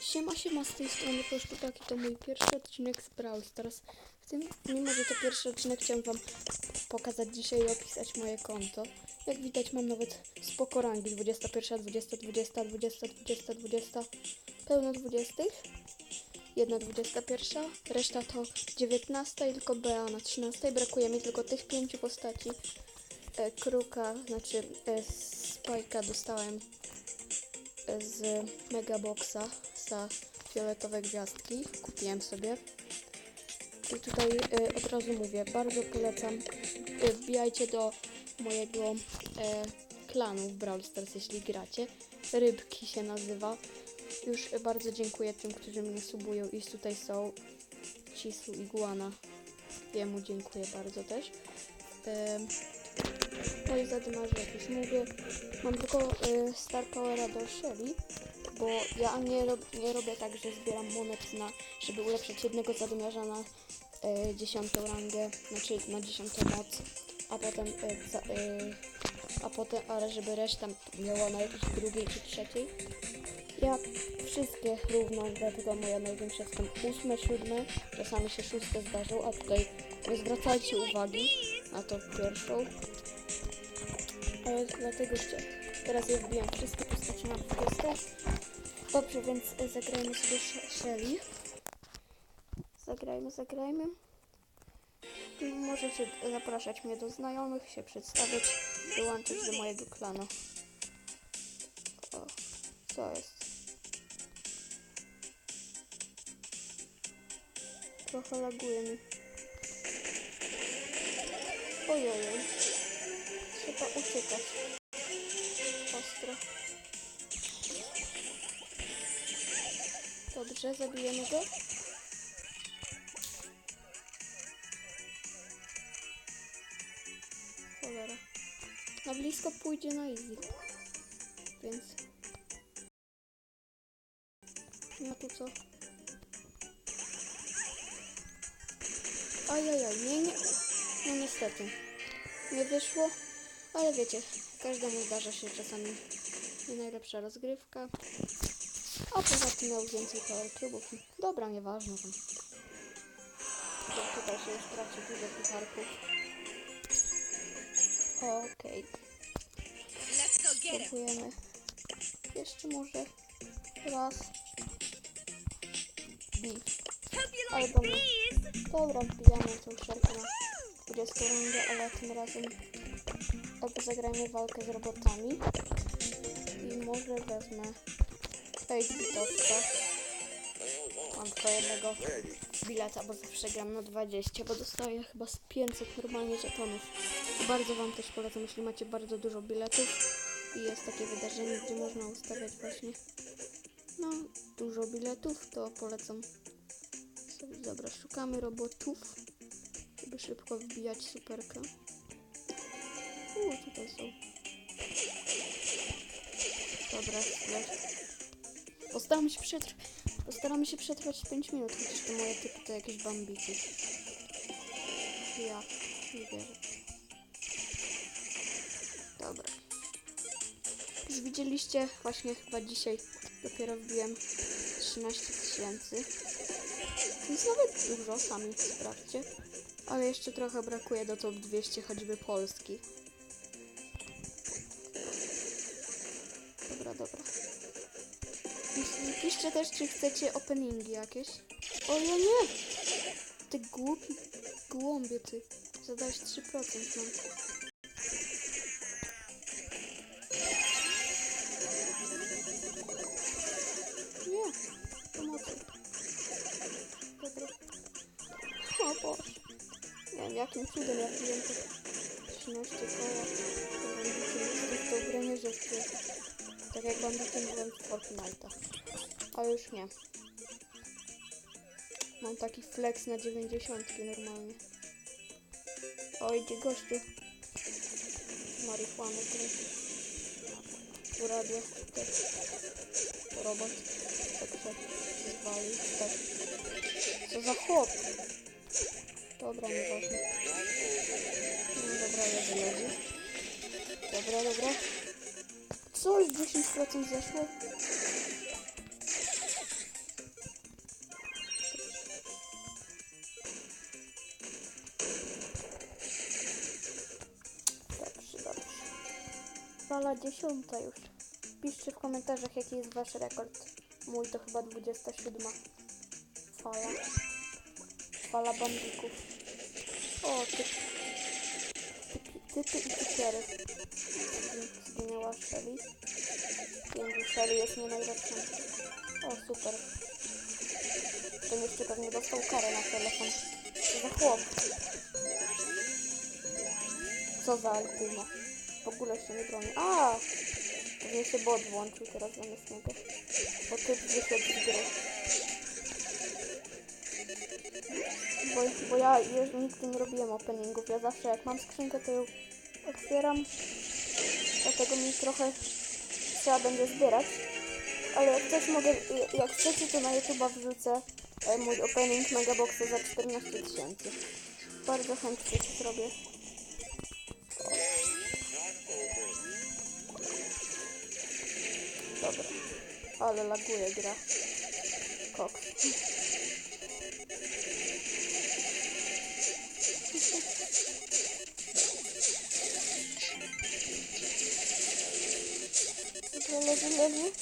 Siema, siema, z tej strony Proszczupaki, to mój pierwszy odcinek z Brawl Stars. W tym, mimo że to pierwszy odcinek, chciałem wam pokazać dzisiaj i opisać moje konto. Jak widać mam nawet spoko rangi, 21, 20, 20, 20, 20, 20, pełno 20. Jedna 21, reszta to 19 i tylko Bea na 13. Brakuje mi tylko tych pięciu postaci. E, kruka, znaczy e, Spajka dostałem z Megaboxa za fioletowe gwiazdki. Kupiłem sobie. I tutaj y, od razu mówię, bardzo polecam. Y, wbijajcie do mojego e, klanu w Brawl Stars, jeśli gracie. Rybki się nazywa. Już bardzo dziękuję tym, którzy mnie subują i tutaj są Cisu Iguana. Jemu dziękuję bardzo też. E, no i zadymarzy, jak już mówię, mam tylko Star Powera do Shelly, bo ja nie, rob, nie robię tak, że zbieram monet na, żeby ulepszyć jednego zadymiarza na y, dziesiątą rangę, znaczy na dziesiątą moc, a potem, y, za, y, a potem, ale żeby reszta miała na jakiejś drugiej czy trzeciej. Ja wszystkie równą, dlatego moja największa są ósme, siódme, czasami się szóste zdarzą, a tutaj nie zwracajcie uwagi na tą pierwszą, ale dlatego jeszcze teraz ja wbijam wszystkie postacie na 20. Dobrze, więc e, zagrajmy sobie Sh- Shelly. Zagrajmy, zagrajmy. Możecie zapraszać mnie do znajomych, się przedstawiać, dołączyć do mojego klanu. O, co jest? Trochę laguje mi. Ojojoj. Trzeba uciekać. Dobrze, zabijemy go. Cholera. Na blisko pójdzie na easy. Więc... No tu co? Ajajaj, nie, nie. No niestety. Nie wyszło. Ale wiecie, każdemu zdarza się czasami nie najlepsza rozgrywka. A poza tym miał więcej power klubów. Dobra, nieważne. Bo Tutaj się już traci dużo pucharków. Okej, spróbujemy. Jeszcze może raz. Like Albo these. Dobra, wbijamy tą szerkę na 20 rundę, ale tym razem albo zagrajmy walkę z robotami. I może wezmę fake bitowca. Mam tylko jednego bileta, bo zawsze gram na 20, bo dostaję chyba z 500 normalnie żetonów. Bardzo Wam też polecam, jeśli macie bardzo dużo biletów i jest takie wydarzenie, gdzie można ustawiać właśnie no, dużo biletów, to polecam. Dobra, szukamy robotów, żeby szybko wbijać superkę. Uuu, tutaj są. Dobra, lecz. Postaramy się przetrwać. Postaramy się przetrwać 5 minut, chociaż te moje typy to jakieś bambiki. Ja nie wierzę. Dobra. Już widzieliście, właśnie chyba dzisiaj dopiero wbiłem 13 tysięcy. Więc nawet dużo, sami sprawdźcie. Ale jeszcze trochę brakuje do top 200, choćby Polski. Piszcie też, czy chcecie openingi jakieś. O ja nie! Ty głupi głąbie, ty. Zadałeś 3% mam. Nie, pomocy. Dobra. O Boże. Nie wiem jakim cudem ja piłem te 13 koła. To bandyty w tą grę nie rzeczy. Tak jak bandytem byłem w Fortnite'a. Ale już nie. Mam taki flex na 90 normalnie. O, idzie gościu. Marihuany kręci. Tu radio. Też. Robot. Tak się zwali. Tak. Co za chłop? Dobra, nieważne. No dobra, jedzie, jedzie. Dobra, dobra. Coś 10% zeszło. Dobrze, dobrze. Fala dziesiąta już. Piszcie w komentarzach, jaki jest wasz rekord. Mój to chyba 27. Fala. Fala bandików. O, ty... Typy, i typiery. Zginęła Shelly. Pięknie, Shelly jest nie najlepszą. O, super. Ten jeszcze pewnie dostał karę na telefon. Za chłop. Co za Alpuma. W ogóle się nie broni. A! Pewnie się bot włączył teraz zamiast niego. Bo typ wyszedł z gry. Bo, bo ja już nigdy nie robiłem openingów. Ja zawsze jak mam skrzynkę, to ją otwieram. Dlatego mi trochę trzeba będzie zbierać. Ale jak też mogę, jak chcecie, to na YouTube'a wrzucę e, mój opening Megaboxa za 14 tysięcy. Bardzo chętnie to zrobię. Dobra. Ale laguje gra. Koks. Leży, leży.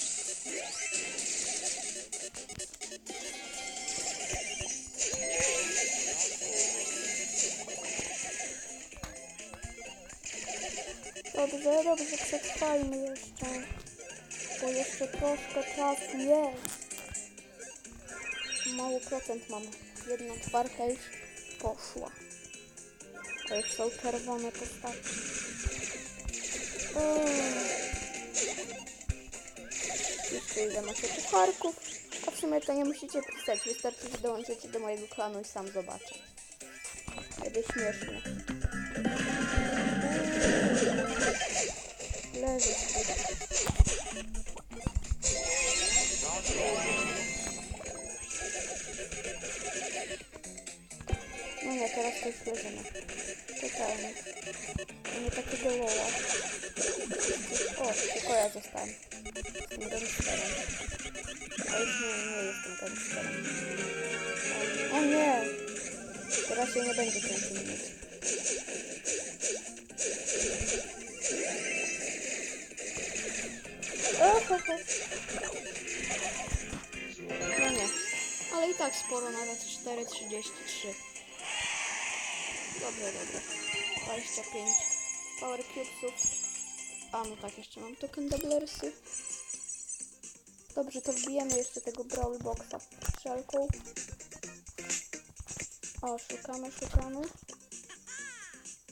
Dobrze, dobrze, przetrwajmy jeszcze. Bo jeszcze troszkę czasu jest. Mało procent mam. Jedna czwarta już poszła. To już są czerwone postaci. Eee. Jeszcze ile macie pucharków. A w sumie to nie musicie pisać. Wystarczy, że dołączycie do mojego klanu i sam zobaczę. Będzie śmieszne. Leży. No nie, teraz to już leżymy. Totalnie. Mamy takiego loła. O, tylko ja zostałem. Jestem gangsterem. A już nie, nie jestem gangsterem. O, nie! Teraz się nie będzie. Ohoho. No nie. Ale i tak sporo, nawet 4,33. Dobra, dobra. 25 Power Cubesów. A, no tak, jeszcze mam token Doublersy. Dobrze, to wbijemy jeszcze tego Brawl Boxa strzelką. O, szukamy, szukamy.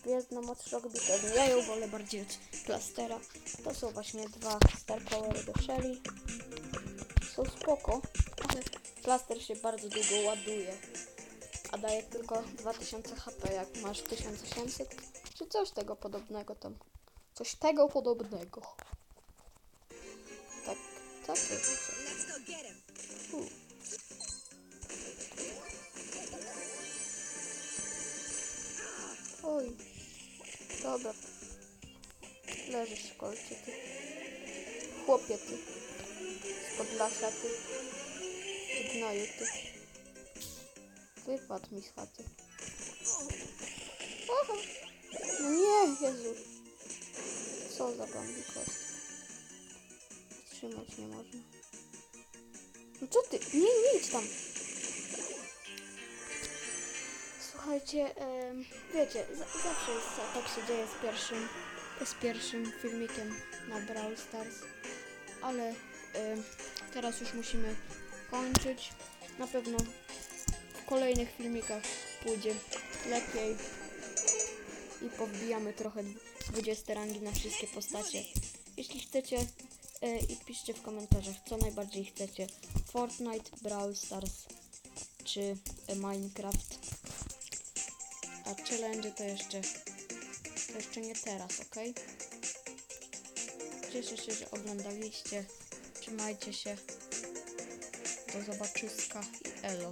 Gwiezdna moc Shock Beat. Ja ją wolę bardziej od Plastera. To są właśnie dwa Star Powery do Shelly. Są spoko, ale Plaster się bardzo długo ładuje. A daje tylko 2000 HP, jak masz 1800 czy coś tego podobnego tam. Coś tego podobnego. Tak, tak. Oj. Dobra. Leżysz kolcie, ty. Chłopie, ty. Ty. Ty gnoju, ty. Wypadł mi z chaty. Aha. No nie, Jezu. Co za bambikos. Trzymać nie można. No co ty? Nie, nie idź tam. Słuchajcie, wiecie, za, zawsze jest, tak się dzieje z pierwszym, z pierwszym filmikiem na Brawl Stars, ale teraz już musimy kończyć. Na pewno kolejnych filmikach pójdzie lepiej i pobijamy trochę 20 rangi na wszystkie postacie. Jeśli chcecie e, i piszcie w komentarzach, co najbardziej chcecie. Fortnite, Brawl Stars czy Minecraft. A challenge to jeszcze to jeszcze nie teraz, ok? Cieszę się, że oglądaliście. Trzymajcie się. Do zobaczyska i elo.